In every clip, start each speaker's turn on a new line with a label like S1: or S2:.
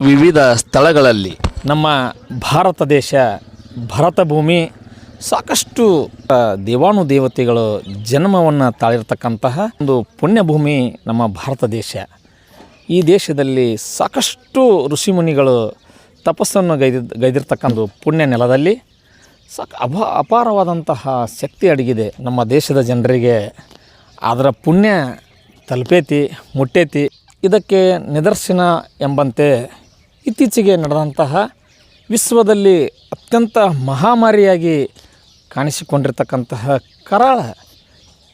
S1: ವಿವಿಧ ಸ್ಥಳಗಳಲ್ಲಿ.
S2: ನಮ್ಮ ಭಾರತ ದೇಶ ಭರತ ಭೂಮಿ ಸಾಕಷ್ಟು ದೇವಾನು ದೇವತೆಗಳು ಜನ್ಮವನ್ನು ತಾಳಿರ್ತಕ್ಕಂತಹ ಒಂದು ಪುಣ್ಯಭೂಮಿ ನಮ್ಮ ಭಾರತ ದೇಶ. ಈ ದೇಶದಲ್ಲಿ ಸಾಕಷ್ಟು ಋಷಿಮುನಿಗಳು ತಪಸ್ಸನ್ನು ಗೈದಿ ಗೈದಿರ್ತಕ್ಕಂಥ ಪುಣ್ಯ ನೆಲದಲ್ಲಿ ಸಾಕ ಅಭ ಅಪಾರವಾದಂತಹ ಶಕ್ತಿ ಅಡಗಿದೆ ನಮ್ಮ ದೇಶದ ಜನರಿಗೆ. ಅದರ ಪುಣ್ಯ ತಲುಪೇತಿ, ಮುಟ್ಟೇತಿ. ಇದಕ್ಕೆ ನಿದರ್ಶನ ಎಂಬಂತೆ ಇತ್ತೀಚೆಗೆ ನಡೆದಂತಹ ವಿಶ್ವದಲ್ಲಿ ಅತ್ಯಂತ ಮಹಾಮಾರಿಯಾಗಿ ಕಾಣಿಸಿಕೊಂಡಿರ್ತಕ್ಕಂತಹ ಕರಾಳ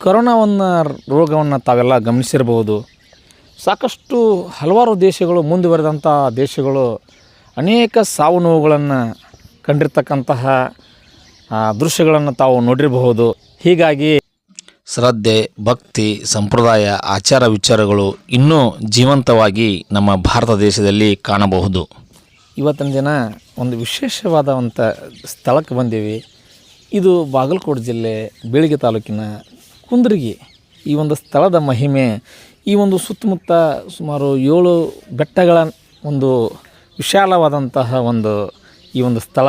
S2: ಕರೋನಾವನ್ನು ರೋಗವನ್ನು ತಾವೆಲ್ಲ ಗಮನಿಸಿರಬಹುದು. ಸಾಕಷ್ಟು ಹಲವಾರು ದೇಶಗಳು ಮುಂದುವರೆದಂಥ ದೇಶಗಳು ಅನೇಕ ಸಾವು ನೋವುಗಳನ್ನು ಕಂಡಿರ್ತಕ್ಕಂತಹ ದೃಶ್ಯಗಳನ್ನು ತಾವು ನೋಡಿರಬಹುದು. ಹೀಗಾಗಿ
S1: ಶ್ರದ್ಧೆ, ಭಕ್ತಿ, ಸಂಪ್ರದಾಯ, ಆಚಾರ ವಿಚಾರಗಳು ಇನ್ನೂ ಜೀವಂತವಾಗಿ ನಮ್ಮ ಭಾರತ ದೇಶದಲ್ಲಿ ಕಾಣಬಹುದು.
S2: ಇವತ್ತಿನ ದಿನ ಒಂದು ವಿಶೇಷವಾದಂಥ ಸ್ಥಳಕ್ಕೆ ಬಂದೀವಿ. ಇದು ಬಾಗಲಕೋಟೆ ಜಿಲ್ಲೆ, ಬೀಳಿಗೆ ತಾಲೂಕಿನ ಕುಂದ್ರಿಗಿ. ಈ ಒಂದು ಸ್ಥಳದ ಮಹಿಮೆ, ಈ ಒಂದು ಸುತ್ತಮುತ್ತ ಸುಮಾರು ಏಳು ಬೆಟ್ಟಗಳ ಒಂದು ವಿಶಾಲವಾದಂತಹ ಒಂದು ಈ ಒಂದು ಸ್ಥಳ.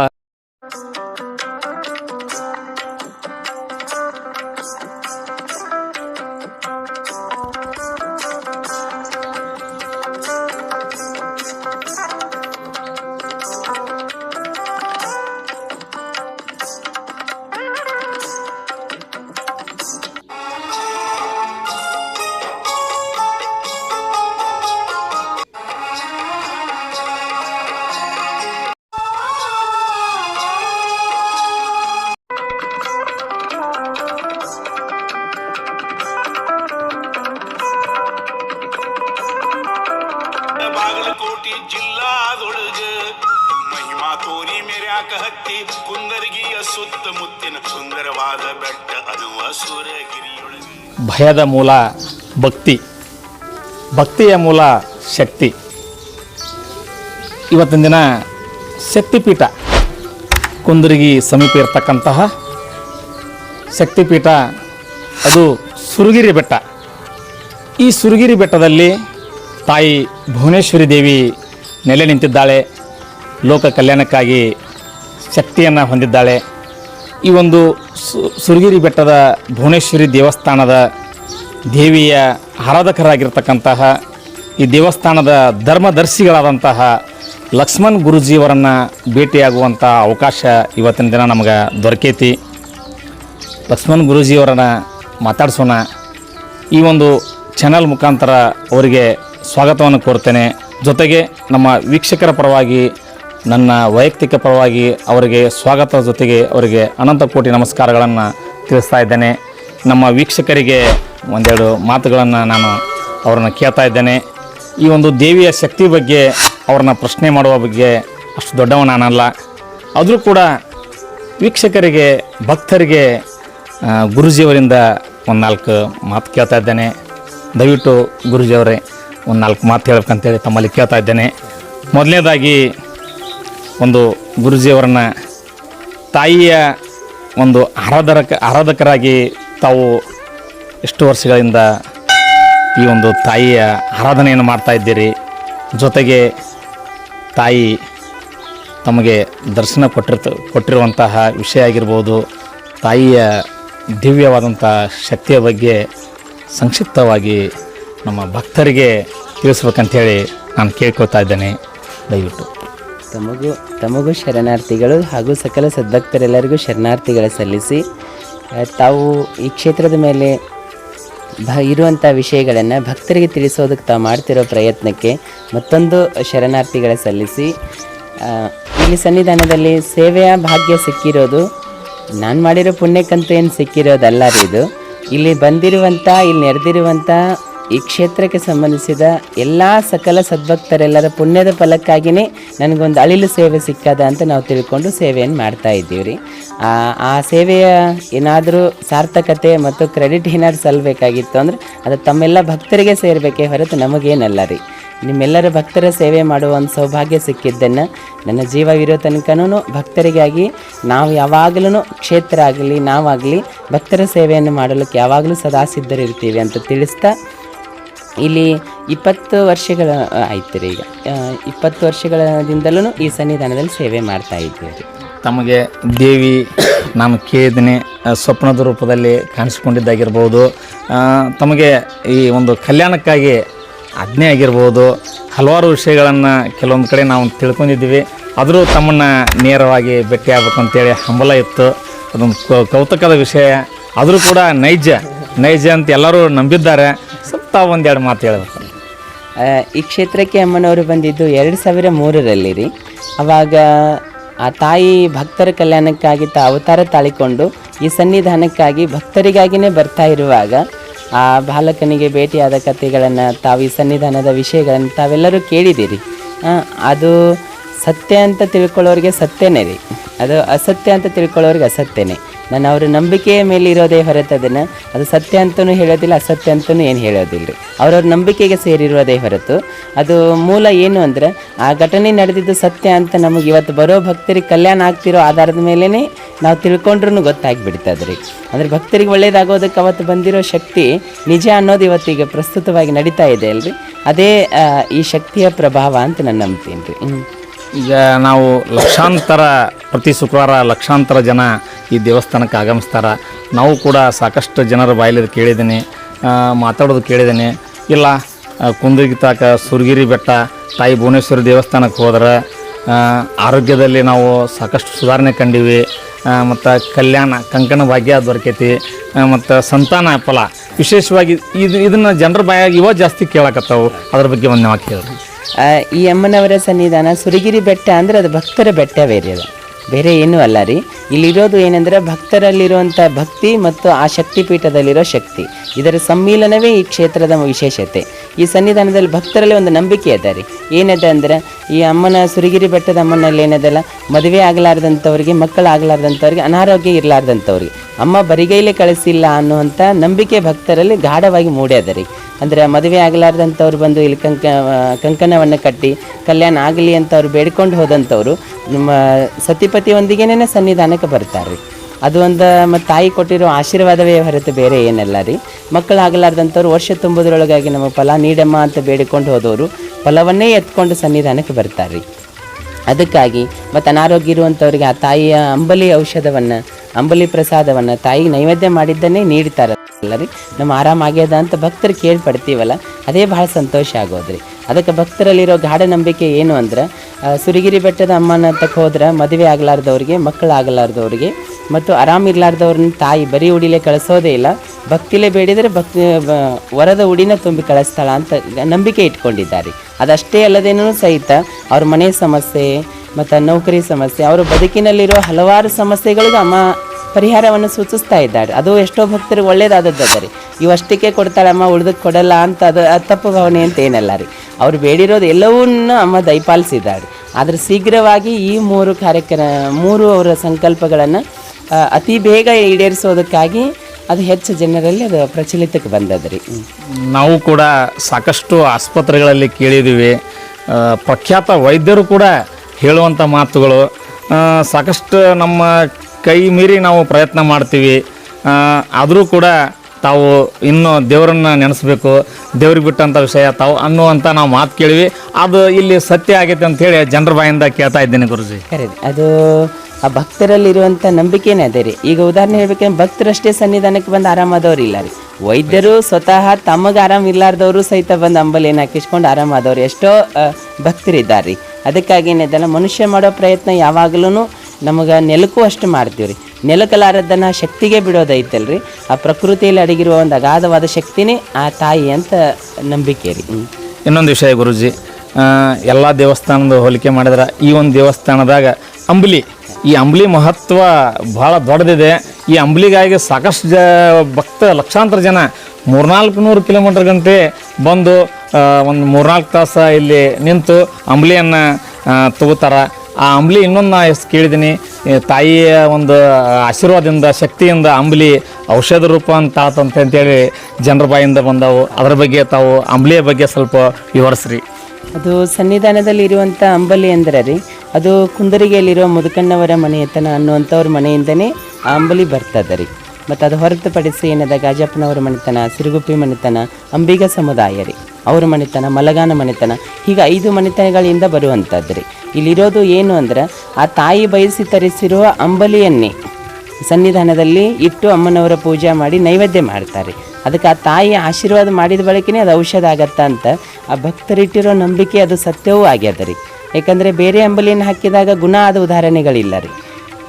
S2: ಭಯದ ಮೂಲ ಭಕ್ತಿ. ಭಕ್ತಿಯ ಮೂಲ ಶಕ್ತಿ. ಇವತ್ತಿನ ದಿನ ಶಕ್ತಿಪೀಠ ಕುಂದರಿಗಿ ಸಮೀಪ ಇರತಕ್ಕಂತಹ ಶಕ್ತಿಪೀಠ, ಅದು ಸುರುಗಿರಿ ಬೆಟ್ಟ. ಈ ಸುರುಗಿರಿ ಬೆಟ್ಟದಲ್ಲಿ ತಾಯಿ ಭುವನೇಶ್ವರಿ ದೇವಿ ನೆಲೆ ನಿಂತಿದ್ದಾಳೆ. ಲೋಕ ಕಲ್ಯಾಣಕ್ಕಾಗಿ ಶಕ್ತಿಯನ್ನು ಹೊಂದಿದ್ದಾಳೆ. ಈ ಒಂದು ಸುರಗಿರಿ ಬೆಟ್ಟದ ಭುವನೇಶ್ವರಿ ದೇವಸ್ಥಾನದ ದೇವಿಯ ಆರಾಧಕರಾಗಿರ್ತಕ್ಕಂತಹ ಈ ದೇವಸ್ಥಾನದ ಧರ್ಮದರ್ಶಿಗಳಾದಂತಹ ಲಕ್ಷ್ಮಣ್ ಗುರುಜಿಯವರನ್ನು ಭೇಟಿಯಾಗುವಂಥ ಅವಕಾಶ ಇವತ್ತಿನ ದಿನ ನಮಗೆ ದೊರಕೈತಿ. ಲಕ್ಷ್ಮಣ್ ಗುರುಜಿಯವರನ್ನು ಮಾತಾಡಿಸೋಣ. ಈ ಒಂದು ಚಾನಲ್ ಮುಖಾಂತರ ಅವರಿಗೆ ಸ್ವಾಗತವನ್ನು ಕೋರ್ತೇನೆ. ಜೊತೆಗೆ ನಮ್ಮ ವೀಕ್ಷಕರ ಪರವಾಗಿ ನನ್ನ ವೈಯಕ್ತಿಕ ಪರವಾಗಿ ಅವರಿಗೆ ಸ್ವಾಗತದ ಜೊತೆಗೆ ಅವರಿಗೆ ಅನಂತ ಕೋಟಿ ನಮಸ್ಕಾರಗಳನ್ನು ತಿಳಿಸ್ತಾ ಇದ್ದೇನೆ. ನಮ್ಮ ವೀಕ್ಷಕರಿಗೆ ಒಂದೆರಡು ಮಾತುಗಳನ್ನು ನಾನು ಅವರನ್ನು ಕೇಳ್ತಾ ಇದ್ದೇನೆ. ಈ ಒಂದು ದೇವಿಯ ಶಕ್ತಿ ಬಗ್ಗೆ ಅವ್ರನ್ನ ಪ್ರಶ್ನೆ ಮಾಡುವ ಬಗ್ಗೆ ಅಷ್ಟು ದೊಡ್ಡವ ನಾನಲ್ಲ. ಆದರೂ ಕೂಡ ವೀಕ್ಷಕರಿಗೆ, ಭಕ್ತರಿಗೆ ಗುರುಜಿಯವರಿಂದ ಒಂದು ನಾಲ್ಕು ಮಾತು ಕೇಳ್ತಾ ಇದ್ದೇನೆ. ದಯವಿಟ್ಟು ಗುರುಜಿಯವರೇ, ಒಂದು ನಾಲ್ಕು ಮಾತು ಹೇಳ್ಬೇಕಂತೇಳಿ ತಮ್ಮಲ್ಲಿ ಕೇಳ್ತಾ ಇದ್ದೇನೆ. ಮೊದಲನೇದಾಗಿ ಒಂದು ಗುರುಜಿಯವರನ್ನ ತಾಯಿಯ ಒಂದು ಆರಾಧಕ ಆರಾಧಕರಾಗಿ ತಾವು ಎಷ್ಟು ವರ್ಷಗಳಿಂದ ಈ ಒಂದು ತಾಯಿಯ ಆರಾಧನೆಯನ್ನು ಮಾಡ್ತಾ ಇದ್ದೀರಿ. ಜೊತೆಗೆ ತಾಯಿ ತಮಗೆ ದರ್ಶನ ಕೊಟ್ಟಿರ್ತ, ಕೊಟ್ಟಿರುವಂತಹ ವಿಷಯ ಆಗಿರ್ಬೋದು, ತಾಯಿಯ ದಿವ್ಯವಾದಂಥ ಶಕ್ತಿಯ ಬಗ್ಗೆ ಸಂಕ್ಷಿಪ್ತವಾಗಿ ನಮ್ಮ ಭಕ್ತರಿಗೆ ತಿಳಿಸ್ಬೇಕಂತೇಳಿ ನಾನು ಕೇಳ್ಕೊಳ್ತಾ ಇದ್ದೇನೆ. ದಯವಿಟ್ಟು.
S3: ತಮಗೂ ತಮಗೂ ಶರಣಾರ್ಥಿಗಳು ಹಾಗೂ ಸಕಲ ಸದ್ಭಕ್ತರೆಲ್ಲರಿಗೂ ಶರಣಾರ್ಥಿಗಳ ಸಲ್ಲಿಸಿ ತಾವು ಈ ಕ್ಷೇತ್ರದ ಮೇಲೆ ಭ ಇರುವಂಥ ವಿಷಯಗಳನ್ನು ಭಕ್ತರಿಗೆ ತಿಳಿಸೋದಕ್ಕೆ ತಾವು ಮಾಡ್ತಿರೋ ಪ್ರಯತ್ನಕ್ಕೆ ಮತ್ತೊಂದು ಶರಣಾರ್ಥಿಗಳ ಸಲ್ಲಿಸಿ ಇಲ್ಲಿ ಸನ್ನಿಧಾನದಲ್ಲಿ ಸೇವೆಯ ಭಾಗ್ಯ ಸಿಕ್ಕಿರೋದು, ನಾನು ಮಾಡಿರೋ ಪುಣ್ಯಕ್ಕಂತೂ ಏನು ಸಿಕ್ಕಿರೋದಲ್ಲ ರೀ ಇದು. ಇಲ್ಲಿ ಬಂದಿರುವಂಥ ಇಲ್ಲಿ ನೆರೆದಿರುವಂಥ ಈ ಕ್ಷೇತ್ರಕ್ಕೆ ಸಂಬಂಧಿಸಿದ ಎಲ್ಲ ಸಕಲ ಸದ್ಭಕ್ತರೆಲ್ಲರ ಪುಣ್ಯದ ಫಲಕ್ಕಾಗಿಯೇ ನನಗೊಂದು ಅಳಿಲು ಸೇವೆ ಸಿಕ್ಕದ ಅಂತ ನಾವು ತಿಳ್ಕೊಂಡು ಸೇವೆಯನ್ನು ಮಾಡ್ತಾ ಇದ್ದೀವಿ ರೀ ಆ ಸೇವೆಯ ಏನಾದರೂ ಸಾರ್ಥಕತೆ ಮತ್ತು ಕ್ರೆಡಿಟ್ ಏನಾದ್ರು ಸಲ್ಲಬೇಕಾಗಿತ್ತು ಅಂದ್ರೆ ಅದು ತಮ್ಮೆಲ್ಲ ಭಕ್ತರಿಗೆ ಸೇರಬೇಕೇ ಹೊರತು ನಮಗೇನಲ್ಲ ರೀ ನಿಮ್ಮೆಲ್ಲರ ಭಕ್ತರ ಸೇವೆ ಮಾಡುವ ಒಂದು ಸೌಭಾಗ್ಯ ಸಿಕ್ಕಿದ್ದನ್ನು ನನ್ನ ಜೀವವಿರೋ ತನಕನೂ ಭಕ್ತರಿಗಾಗಿ ನಾವು ಯಾವಾಗಲೂ ಕ್ಷೇತ್ರ ಆಗಲಿ, ನಾವಾಗಲಿ ಭಕ್ತರ ಸೇವೆಯನ್ನು ಮಾಡಲಿಕ್ಕೆ ಯಾವಾಗಲೂ ಸದಾ ಸಿದ್ಧರಿರ್ತೀವಿ ಅಂತ ತಿಳಿಸ್ತಾ ಇಲ್ಲಿ ಇಪ್ಪತ್ತು ವರ್ಷಗಳ ಆಯ್ತು ರೀ ಈಗ. ಇಪ್ಪತ್ತು ವರ್ಷಗಳಿಂದಲೂ ಈ ಸನ್ನಿಧಾನದಲ್ಲಿ ಸೇವೆ ಮಾಡ್ತಾ ಇದ್ದೀವಿ
S2: ತಮಗೆ ದೇವಿ, ನಾನು ಕೇಳಿದ್ದೀನಿ ಸ್ವಪ್ನದ ರೂಪದಲ್ಲಿ ಕಾಣಿಸ್ಕೊಂಡಿದ್ದಾಗಿರ್ಬೋದು. ತಮಗೆ ಈ ಒಂದು ಕಲ್ಯಾಣಕ್ಕಾಗಿ ಆಜ್ಞೆ ಆಗಿರ್ಬೋದು. ಹಲವಾರು ವಿಷಯಗಳನ್ನು ಕೆಲವೊಂದು ಕಡೆ ನಾವು ತಿಳ್ಕೊಂಡಿದ್ದೀವಿ. ಆದರೂ ತಮ್ಮನ್ನು ನೇರವಾಗಿ ಭೇಟಿ ಆಗ್ಬೇಕಂತೇಳಿ ಹಂಬಲ ಇತ್ತು. ಅದೊಂದು ಕೌತುಕದ ವಿಷಯ. ಆದರೂ ಕೂಡ ನೈಜ ನೈಜ ಅಂತ ಎಲ್ಲರೂ ನಂಬಿದ್ದಾರೆ. ಸ್ವಲ್ಪ ಒಂದೆರಡು ಮಾತು ಹೇಳಬೇಕು
S3: ಈ ಕ್ಷೇತ್ರಕ್ಕೆ ಅಮ್ಮನವರು ಬಂದಿದ್ದು ಎರಡು ಸಾವಿರ ಮೂರರಲ್ಲಿ ರೀ ಅವಾಗ ಆ ತಾಯಿ ಭಕ್ತರ ಕಲ್ಯಾಣಕ್ಕಾಗಿ ತ, ಅವತಾರ ತಾಳಿಕೊಂಡು ಈ ಸನ್ನಿಧಾನಕ್ಕಾಗಿ ಭಕ್ತರಿಗಾಗಿಯೇ ಬರ್ತಾ ಇರುವಾಗ ಆ ಬಾಲಕನಿಗೆ ಭೇಟಿಯಾದ ಕಥೆಗಳನ್ನು ತಾವು ಈ ಸನ್ನಿಧಾನದ ವಿಷಯಗಳನ್ನು ತಾವೆಲ್ಲರೂ ಕೇಳಿದ್ದೀರಿ ಅದು ಸತ್ಯ ಅಂತ ತಿಳ್ಕೊಳ್ಳೋರಿಗೆ ಸತ್ಯನೇ ರೀ. ಅದು ಅಸತ್ಯ ಅಂತ ತಿಳ್ಕೊಳ್ಳೋರಿಗೆ ಅಸತ್ಯನೇ. ನಾನು ಅವರ ನಂಬಿಕೆಯ ಮೇಲೆ ಇರೋದೇ ಹೊರತು ಅದನ್ನು ಅದು ಸತ್ಯ ಅಂತಲೂ ಹೇಳೋದಿಲ್ಲ, ಅಸತ್ಯ ಅಂತಲೂ ಏನು ಹೇಳೋದಿಲ್ಲ ರೀ ಅವ್ರವ್ರ ನಂಬಿಕೆಗೆ ಸೇರಿರೋದೇ ಹೊರತು. ಅದು ಮೂಲ ಏನು ಅಂದ್ರೆ, ಆ ಘಟನೆ ನಡೆದಿದ್ದು ಸತ್ಯ ಅಂತ ನಮಗೆ ಇವತ್ತು ಬರೋ ಭಕ್ತರಿಗೆ ಕಲ್ಯಾಣ ಆಗ್ತಿರೋ ಆಧಾರದ ಮೇಲೇ ನಾವು ತಿಳ್ಕೊಂಡ್ರೂ ಗೊತ್ತಾಗ್ಬಿಡ್ತದೆ ರೀ ಅಂದರೆ ಭಕ್ತರಿಗೆ ಒಳ್ಳೇದಾಗೋದಕ್ಕೆ ಅವತ್ತು ಬಂದಿರೋ ಶಕ್ತಿ ನಿಜ ಅನ್ನೋದು ಇವತ್ತೀಗ ಪ್ರಸ್ತುತವಾಗಿ ನಡೀತಾ ಇದೆ ಅಲ್ರಿ. ಅದೇ ಈ ಶಕ್ತಿಯ ಪ್ರಭಾವ ಅಂತ ನಾನು ನಂಬ್ತೀನಿ ರೀ
S2: ಈಗ ನಾವು ಲಕ್ಷಾಂತರ ಪ್ರತಿ ಶುಕ್ರವಾರ ಲಕ್ಷಾಂತರ ಜನ ಈ ದೇವಸ್ಥಾನಕ್ಕೆ ಆಗಮಿಸ್ತಾರೆ. ನಾವು ಕೂಡ ಸಾಕಷ್ಟು ಜನರ ಬಾಯಲ್ಲಿ ಕೇಳಿದ್ದೀನಿ ಮಾತಾಡೋದು ಕೇಳಿದ್ದೀನಿ. ಇಲ್ಲ ಕುಂದಗಿ ತಾಕ ಸುರಗಿರಿ ಬೆಟ್ಟ ತಾಯಿ ಭುವನೇಶ್ವರಿ ದೇವಸ್ಥಾನಕ್ಕೆ ಹೋದ್ರೆ ಆರೋಗ್ಯದಲ್ಲಿ ನಾವು ಸಾಕಷ್ಟು ಸುಧಾರಣೆ ಕಂಡೀವಿ. ಮತ್ತು ಕಲ್ಯಾಣ ಕಂಕಣ ಭಾಗ್ಯ ದೊರಕೈತಿ. ಮತ್ತು ಸಂತಾನ ಫಲ. ವಿಶೇಷವಾಗಿ ಇದು ಇದನ್ನು ಜನರ ಬಾಯಾಗಿ ಇವ ಜಾಸ್ತಿ ಕೇಳಕತ್ತಾವು. ಅದ್ರ ಬಗ್ಗೆ ಒಂದು ಮಾತು ಕೇಳ್ರಿ
S3: ಆ, ಈ ಅಮ್ಮನವರ ಸನ್ನಿಧಾನ ಸುರಗಿರಿ ಬೆಟ್ಟ ಅಂದರೆ ಅದು ಭಕ್ತರ ಬೆಟ್ಟವೇ ರೀ ಅದು. ಬೇರೆ ಏನೂ ಅಲ್ಲ ರೀ. ಇಲ್ಲಿರೋದು ಏನಂದ್ರೆ ಭಕ್ತರಲ್ಲಿರುವಂಥ ಭಕ್ತಿ ಮತ್ತು ಆ ಶಕ್ತಿಪೀಠದಲ್ಲಿರೋ ಶಕ್ತಿ. ಇದರ ಸಮ್ಮಿಲನವೇ ಈ ಕ್ಷೇತ್ರದ ವಿಶೇಷತೆ. ಈ ಸನ್ನಿಧಾನದಲ್ಲಿ ಭಕ್ತರಲ್ಲಿ ಒಂದು ನಂಬಿಕೆ ಅದ ರೀ. ಏನದ ಅಂದರೆ ಈ ಅಮ್ಮನ ಸುರಿಗಿರಿ ಬೆಟ್ಟದ ಅಮ್ಮನಲ್ಲಿ ಏನದಲ್ಲ ಮದುವೆ ಆಗಲಾರ್ದಂಥವ್ರಿಗೆ ಮಕ್ಕಳು ಆಗಲಾರ್ದಂಥವ್ರಿಗೆ ಅನಾರೋಗ್ಯ ಇರಲಾರ್ದಂಥವ್ರಿಗೆ. ಅಮ್ಮ ಬರಿಗೈಲೆ ಕಳಿಸಿಲ್ಲ ಅನ್ನುವಂಥ ನಂಬಿಕೆ ಭಕ್ತರಲ್ಲಿ ಗಾಢವಾಗಿ ಮೂಡ್ಯದ ರೀ. ಅಂದರೆ ಮದುವೆ ಆಗಲಾರ್ದಂಥವ್ರು ಬಂದು ಇಲ್ಲಿ ಕಂಕ ಕಂಕಣವನ್ನು ಕಟ್ಟಿ, ಕಲ್ಯಾಣ ಆಗಲಿ ಅಂತ ಅವ್ರು ಬೇಡ್ಕೊಂಡು ಹೋದಂಥವ್ರು ನಮ್ಮ ಸತಿಪತಿಯೊಂದಿಗೇನೆ ಸನ್ನಿಧಾನಕ್ಕೆ ಬರ್ತಾರೆ ಅದು ಒಂದು ಮತ್ತು ತಾಯಿ ಕೊಟ್ಟಿರೋ ಆಶೀರ್ವಾದವೇ ಹೊರತು ಬೇರೆ ಏನಲ್ಲ ರೀ. ಮಕ್ಕಳು ಆಗಲಾರ್ದಂಥವ್ರು ವರ್ಷ ತುಂಬುದ್ರೊಳಗಾಗಿ ನಮ್ಮ ಫಲ ನೀಡಮ್ಮ ಅಂತ ಬೇಡಿಕೊಂಡು ಹೋದವರು ಫಲವನ್ನೇ ಎತ್ಕೊಂಡು ಸನ್ನಿಧಾನಕ್ಕೆ ಬರ್ತಾರೆ ರೀ. ಅದಕ್ಕಾಗಿ ಮತ್ತು ಅನಾರೋಗ್ಯ ಇರುವಂಥವ್ರಿಗೆ ಆ ತಾಯಿಯ ಅಂಬಲಿ ಔಷಧವನ್ನು ಅಂಬಲಿ ಪ್ರಸಾದವನ್ನು ತಾಯಿಗೆ ನೈವೇದ್ಯ ಮಾಡಿದ್ದನ್ನೇ ನೀಡ್ತಾರಲ್ಲ ರೀ ನಮ್ಮ ಆರಾಮಾಗ್ಯದ ಅಂತ ಭಕ್ತರು ಕೇಳ್ಪಡ್ತೀವಲ್ಲ, ಅದೇ ಭಾಳ ಸಂತೋಷ ಆಗೋದ್ರಿ. ಅದಕ್ಕೆ ಭಕ್ತರಲ್ಲಿರೋ ಗಾಢ ನಂಬಿಕೆ ಏನು ಅಂದ್ರೆ ಸುರಿಗಿರಿ ಸುರಗಿರಿ ಬೆಟ್ಟದ ಅಮ್ಮನ ತಕ್ಕ ಹೋದ್ರೆ ಮದುವೆ ಆಗಲಾರ್ದವ್ರಿಗೆ ಮಕ್ಕಳು ಆಗಲಾರ್ದವ್ರಿಗೆ, ಮತ್ತು ಆರಾಮಿರ್ಲಾರ್ದವ್ರನ್ನ ತಾಯಿ ಬರೀ ಉಡಿಲೆ ಕಳಿಸೋದೇ ಇಲ್ಲ, ಭಕ್ತಿಲೇ ಬೇಡಿದರೆ ಭಕ್ತಿ ವರದ ಉಡಿನ ತುಂಬಿ ಕಳಿಸ್ತಾಳ ಅಂತ ನಂಬಿಕೆ ಇಟ್ಕೊಂಡಿದ್ದಾರೆ. ಅದಷ್ಟೇ ಅಲ್ಲದೇನೂ ಸಹಿತ ಅವ್ರ ಮನೆ ಸಮಸ್ಯೆ ಮತ್ತು ನೌಕರಿ ಸಮಸ್ಯೆ. ಅವರು ಬದುಕಿನಲ್ಲಿರೋ ಹಲವಾರು ಸಮಸ್ಯೆಗಳಿಗೂ ಅಮ್ಮ ಪರಿಹಾರವನ್ನು ಸೂಚಿಸ್ತಾ ಇದ್ದಾರೆ. ಅದು ಎಷ್ಟೋ ಭಕ್ತರಿಗೆ ಒಳ್ಳೇದಾದದ್ದು ರೀ ಇವಷ್ಟಕ್ಕೆ ಕೊಡ್ತಾಳಮ್ಮ ಉಳ್ದಕ್ಕೆ ಕೊಡಲ್ಲ ಅಂತ ಅದು ತಪ್ಪು ಭಾವನೆ ಅಂತ ಏನಲ್ಲ ರೀ. ಅವ್ರು ಬೇಡಿರೋದು ಎಲ್ಲವನ್ನೂ ಅಮ್ಮ ದಯಪಾಲಿಸಿದ್ದಾರೆ. ಆದರೆ ಶೀಘ್ರವಾಗಿ ಈ ಮೂರು ಕಾರ್ಯಕ್ರಮ, ಮೂರು ಅವರ ಸಂಕಲ್ಪಗಳನ್ನು ಅತಿ ಬೇಗ ಈಡೇರಿಸೋದಕ್ಕಾಗಿ ಅದು ಹೆಚ್ಚು ಜನರಲ್ಲಿ ಅದು ಪ್ರಚಲಿತಕ್ಕೆ ಬಂದದ್ರಿ.
S2: ನಾವು ಕೂಡ ಸಾಕಷ್ಟು ಆಸ್ಪತ್ರೆಗಳಲ್ಲಿ ಕೇಳಿದ್ದೀವಿ. ಪ್ರಖ್ಯಾತ ವೈದ್ಯರು ಕೂಡ ಹೇಳುವಂಥ ಮಾತುಗಳು ಸಾಕಷ್ಟು ನಮ್ಮ ಕೈ ಮೀರಿ ನಾವು ಪ್ರಯತ್ನ ಮಾಡ್ತೀವಿ. ಆದರೂ ಕೂಡ ತಾವು ಇನ್ನೂ ದೇವರನ್ನು ನೆನೆಸ್ಬೇಕು, ದೇವ್ರಿಗೆ ಬಿಟ್ಟಂಥ ವಿಷಯ ತಾವು ಅನ್ನುವಂಥ ನಾವು ಮಾತು ಕೇಳಿವಿ. ಅದು ಇಲ್ಲಿ ಸತ್ಯ ಆಗೈತೆ ಅಂತೇಳಿ ಜನರ ಬಾಯಿಂದ ಕೇಳ್ತಾ ಇದ್ದೀನಿ ಗುರುಜಿ.
S3: ಕರೆಕ್ಟ್ ಅದು ಆ ಭಕ್ತರಲ್ಲಿರುವಂಥ ನಂಬಿಕೆನೇ ಅದೇ ರೀ. ಈಗ ಉದಾಹರಣೆ ಹೇಳ್ಬೇಕಂದ್ರೆ ಭಕ್ತರಷ್ಟೇ ಸನ್ನಿಧಾನಕ್ಕೆ ಬಂದು ಆರಾಮಾದವ್ರು ಇಲ್ಲ ರೀ. ವೈದ್ಯರು ಸ್ವತಃ ತಮಗೆ ಆರಾಮ ಇಲ್ಲಾರ್ದವರು ಸಹಿತ ಬಂದು ಅಂಬಲಿಯನ್ನು ಹಾಕಿಸ್ಕೊಂಡು ಆರಾಮಾದವ್ರು. ಎಷ್ಟೋ ಭಕ್ತರಿದ್ದಾರೆ. ರೀ ಅದಕ್ಕಾಗಿ ಏನಿದೆಲ್ಲ ಮನುಷ್ಯ ಮಾಡೋ ಪ್ರಯತ್ನ ಯಾವಾಗಲೂ ನಮಗೆ ನೆಲಕ್ಕೂ ಅಷ್ಟು ಮಾಡ್ತೀವಿ ರೀ. ನೆಲಕಲಾರದನ್ನು ಶಕ್ತಿಗೆ ಬಿಡೋದೈತಲ್ರಿ. ಆ ಪ್ರಕೃತಿಯಲ್ಲಿ ಅಡಗಿರುವ ಒಂದು ಅಗಾಧವಾದ ಶಕ್ತಿನೇ ಆ ತಾಯಿ ಅಂತ ನಂಬಿಕೆ ರೀ.
S2: ಇನ್ನೊಂದು ವಿಷಯ ಗುರುಜಿ ಎಲ್ಲ ದೇವಸ್ಥಾನದ ಹೋಲಿಕೆ ಮಾಡಿದ್ರೆ ಈ ಒಂದು ದೇವಸ್ಥಾನದಾಗ ಅಂಬಲಿ, ಈ ಅಂಬ್ಲಿ ಮಹತ್ವ ಭಾಳ ದೊಡ್ಡದಿದೆ. ಈ ಅಂಬ್ಲಿಗಾಗಿ ಸಾಕಷ್ಟು ಜ, ಭಕ್ತ ಲಕ್ಷಾಂತರ ಜನ ಮೂರ್ನಾಲ್ಕು ನೂರು ಕಿಲೋಮೀಟರ್ ಗಂಟೆ ಬಂದು ಒಂದು ಮೂರ್ನಾಲ್ಕು ತಾಸು ಇಲ್ಲಿ ನಿಂತು ಅಂಬ್ಲಿಯನ್ನು ತಗೋತಾರ ಆ ಅಂಬ್ಲಿ ಇನ್ನೊಂದು ನಾ ಎಷ್ಟು ಕೇಳಿದ್ದೀನಿ ತಾಯಿಯ ಒಂದು ಆಶೀರ್ವಾದದಿಂದ, ಶಕ್ತಿಯಿಂದ ಅಂಬ್ಲಿ ಔಷಧ ರೂಪ ಅಂತ ಅಂತೇಳಿ ಜನರ ಬಾಯಿಂದ ಬಂದವು. ಅದರ ಬಗ್ಗೆ ತಾವು ಅಂಬ್ಲಿಯ ಬಗ್ಗೆ ಸ್ವಲ್ಪ ವಿವರಿಸ್ರಿ.
S3: ಅದು ಸನ್ನಿಧಾನದಲ್ಲಿ ಇರುವಂಥ ಅಂಬಲಿ ಅಂದ್ರೆ ರೀ, ಅದು ಕುಂದರಿಗೆಯಲ್ಲಿರೋ ಮುದುಕಣ್ಣವರ ಮನೆಯತನ ಅನ್ನುವಂಥವ್ರ ಮನೆಯಿಂದನೇ ಆ ಅಂಬಲಿ ಬರ್ತದೆ ರೀ. ಮತ್ತು ಅದು ಹೊರತುಪಡಿಸಿ ಏನದ ಗಾಜಪ್ಪನವರ ಮನೆತನ, ಸಿರುಗುಪ್ಪಿ ಮನೆತನ, ಅಂಬಿಗ ಸಮುದಾಯ ರೀ ಅವ್ರ ಮನೆತನ, ಮಲಗಾನ ಮನೆತನ, ಹೀಗೆ ಐದು ಮನೆತನಗಳಿಂದ ಬರುವಂಥದ್ದು ರೀ ಇಲ್ಲಿರೋದು ಏನು ಅಂದ್ರೆ, ಆ ತಾಯಿ ಬಯಸಿ ತರಿಸಿರುವ ಅಂಬಲಿಯನ್ನೇ ಸನ್ನಿಧಾನದಲ್ಲಿ ಇಟ್ಟು ಅಮ್ಮನವರ ಪೂಜೆ ಮಾಡಿ ನೈವೇದ್ಯ ಮಾಡ್ತಾರೆ ಅದಕ್ಕೆ ಆ ತಾಯಿ ಆಶೀರ್ವಾದ ಮಾಡಿದ ಬಳಿಕನೇ ಅದು ಔಷಧ ಆಗತ್ತ ಅಂತ ಆ ಭಕ್ತರಿಟ್ಟಿರೋ ನಂಬಿಕೆ ಅದು ಸತ್ಯವೂ ಆಗ್ಯದ ರೀ ಯಾಕಂದರೆ ಬೇರೆ ಅಂಬಲಿಯನ್ನು ಹಾಕಿದಾಗ ಗುಣ ಆದ ಉದಾಹರಣೆಗಳಿಲ್ಲ ರೀ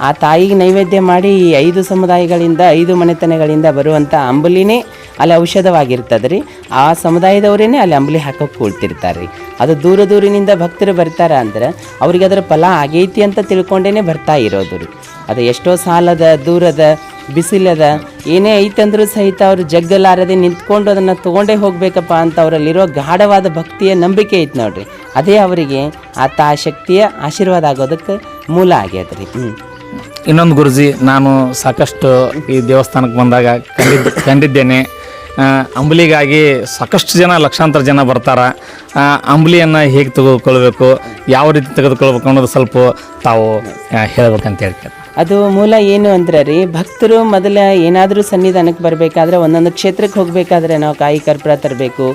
S3: ಆ ತಾಯಿಗೆ ನೈವೇದ್ಯ ಮಾಡಿ ಐದು ಸಮುದಾಯಗಳಿಂದ, ಐದು ಮನೆತನಗಳಿಂದ ಬರುವಂಥ ಅಂಬುಲಿನೇ ಅಲ್ಲಿ ಔಷಧವಾಗಿರ್ತದೆ ರೀ ಆ ಸಮುದಾಯದವರೇನೆ ಅಲ್ಲಿ ಅಂಬಲಿ ಹಾಕೋಕೆ ಕೂಳ್ತಿರ್ತಾರೆ ರೀ ಅದು ದೂರ ದೂರಿನಿಂದ ಭಕ್ತರು ಬರ್ತಾರ ಅಂದ್ರೆ ಅವ್ರಿಗೆ ಅದರ ಫಲ ಆಗೈತಿ ಅಂತ ತಿಳ್ಕೊಂಡೇ ಬರ್ತಾ ಇರೋದು ರೀ ಅದು ಎಷ್ಟೋ ಸಾಲದ, ದೂರದ, ಬಿಸಿಲದ ಏನೇ ಐತಂದ್ರೂ ಸಹಿತ ಅವರು ಜಗ್ಗಲಾರದೆ ನಿಂತ್ಕೊಂಡು ಅದನ್ನು ತೊಗೊಂಡೇ ಹೋಗಬೇಕಪ್ಪ ಅಂತ ಅವರಲ್ಲಿರೋ ಗಾಢವಾದ ಭಕ್ತಿಯ ನಂಬಿಕೆ ಐತೆ ನೋಡ್ರಿ. ಅದೇ ಅವರಿಗೆ ಆ ತಾ ಶಕ್ತಿಯ ಆಶೀರ್ವಾದ ಆಗೋದಕ್ಕೆ ಮೂಲ ಆಗ್ಯದ ರೀ ಹ್ಞೂ
S2: ಇನ್ನೊಂದು ಗುರುಜಿ, ನಾನು ಸಾಕಷ್ಟು ಈ ದೇವಸ್ಥಾನಕ್ಕೆ ಬಂದಾಗ ಕಂಡಿದ್ದ ಕಂಡಿದ್ದೇನೆ. ಅಂಬಲಿಗಾಗಿ ಸಾಕಷ್ಟು ಜನ, ಲಕ್ಷಾಂತರ ಜನ ಬರ್ತಾರ. ಅಂಬಲಿಯನ್ನು ಹೇಗೆ ತೆಗೆದುಕೊಳ್ಬೇಕು, ಯಾವ ರೀತಿ ತೆಗೆದುಕೊಳ್ಬೇಕು ಅನ್ನೋದು ಸ್ವಲ್ಪ ತಾವು ಹೇಳಬೇಕಂತ ಹೇಳ್ತಾರೆ
S3: ಅದು ಮೂಲ ಏನು ಅಂದ್ರೆ ರೀ, ಭಕ್ತರು ಮೊದಲ ಏನಾದರೂ ಸನ್ನಿಧಾನಕ್ಕೆ ಬರಬೇಕಾದ್ರೆ ಒಂದೊಂದು ಕ್ಷೇತ್ರಕ್ಕೆ ಹೋಗಬೇಕಾದ್ರೆ ನಾವು ಕಾಯಿ ಕರ್ಪೂರ ತರಬೇಕು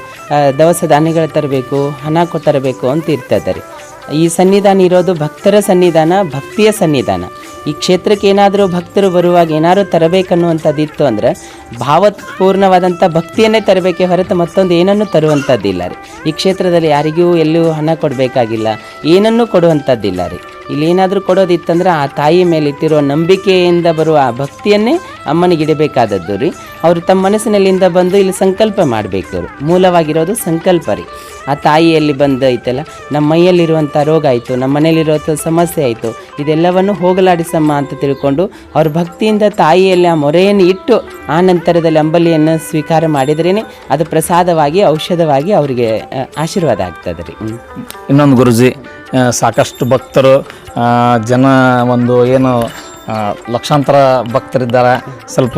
S3: ದವಸ ಧಾನ್ಯಗಳು ತರಬೇಕು, ಹಣ ಕೊತ್ತರಬೇಕು ತರಬೇಕು ಅಂತ ಇರ್ತದೆ ರೀ. ಈ ಸನ್ನಿಧಾನ ಇರೋದು ಭಕ್ತರ ಸನ್ನಿಧಾನ, ಭಕ್ತಿಯ ಸನ್ನಿಧಾನ. ಈ ಕ್ಷೇತ್ರಕ್ಕೆ ಏನಾದರೂ ಭಕ್ತರು ಬರುವಾಗ ಏನಾದರೂ ತರಬೇಕನ್ನುವಂಥದ್ದು ಇತ್ತು ಅಂದ್ರೆ ಭಾವಪೂರ್ಣವಾದಂಥ ಭಕ್ತಿಯನ್ನೇ ತರಬೇಕೆ ಹೊರತು ಮತ್ತೊಂದು ಏನನ್ನು ತರುವಂಥದ್ದಿಲ್ಲ ರೀ. ಈ ಕ್ಷೇತ್ರದಲ್ಲಿ ಯಾರಿಗೂ ಎಲ್ಲೂ ಹಣ ಕೊಡಬೇಕಾಗಿಲ್ಲ, ಏನನ್ನೂ ಕೊಡುವಂಥದ್ದಿಲ್ಲ ರೀ. ಇಲ್ಲಿ ಏನಾದರೂ ಕೊಡೋದಿತ್ತಂದ್ರೆ ಆ ತಾಯಿ ಮೇಲೆ ಇಟ್ಟಿರುವ ನಂಬಿಕೆಯಿಂದ ಬರುವ ಆ ಭಕ್ತಿಯನ್ನೇ ಅಮ್ಮನಿಗೆ ಇಡಬೇಕಾದದ್ದು ರೀ. ಅವರು ತಮ್ಮ ಮನಸ್ಸಿನಲ್ಲಿಂದ ಬಂದು ಇಲ್ಲಿ ಸಂಕಲ್ಪ ಮಾಡಬೇಕು ಮೂಲವಾಗಿರೋದು ಸಂಕಲ್ಪ ರೀ. ಆ ತಾಯಿಯಲ್ಲಿ ಬಂದು ಐತಲ್ಲ, ನಮ್ಮ ಮೈಯಲ್ಲಿರುವಂಥ ರೋಗ ಆಯಿತು, ನಮ್ಮ ಮನೆಯಲ್ಲಿರುವಂಥ ಸಮಸ್ಯೆ ಆಯಿತು, ಇದೆಲ್ಲವನ್ನು ಹೋಗಲಾಡಿಸಮ್ಮ ಅಂತ ತಿಳ್ಕೊಂಡು ಅವ್ರ ಭಕ್ತಿಯಿಂದ ತಾಯಿಯಲ್ಲಿ ಆ ಮೊರೆಯನ್ನು ಇಟ್ಟು ಆ ನಂತರದಲ್ಲಿ ಅಂಬಲಿಯನ್ನು ಸ್ವೀಕಾರ ಮಾಡಿದ್ರೇ ಅದು ಪ್ರಸಾದವಾಗಿ, ಔಷಧವಾಗಿ ಅವರಿಗೆ ಆಶೀರ್ವಾದ ಆಗ್ತದೆ ರೀ
S2: ಇನ್ನೊಂದು ಗುರುಜಿ ಸಾಕಷ್ಟು ಭಕ್ತರು ಜನ ಒಂದು ಏನು ಲಕ್ಷಾಂತರ ಭಕ್ತರಿದ್ದಾರೆ. ಸ್ವಲ್ಪ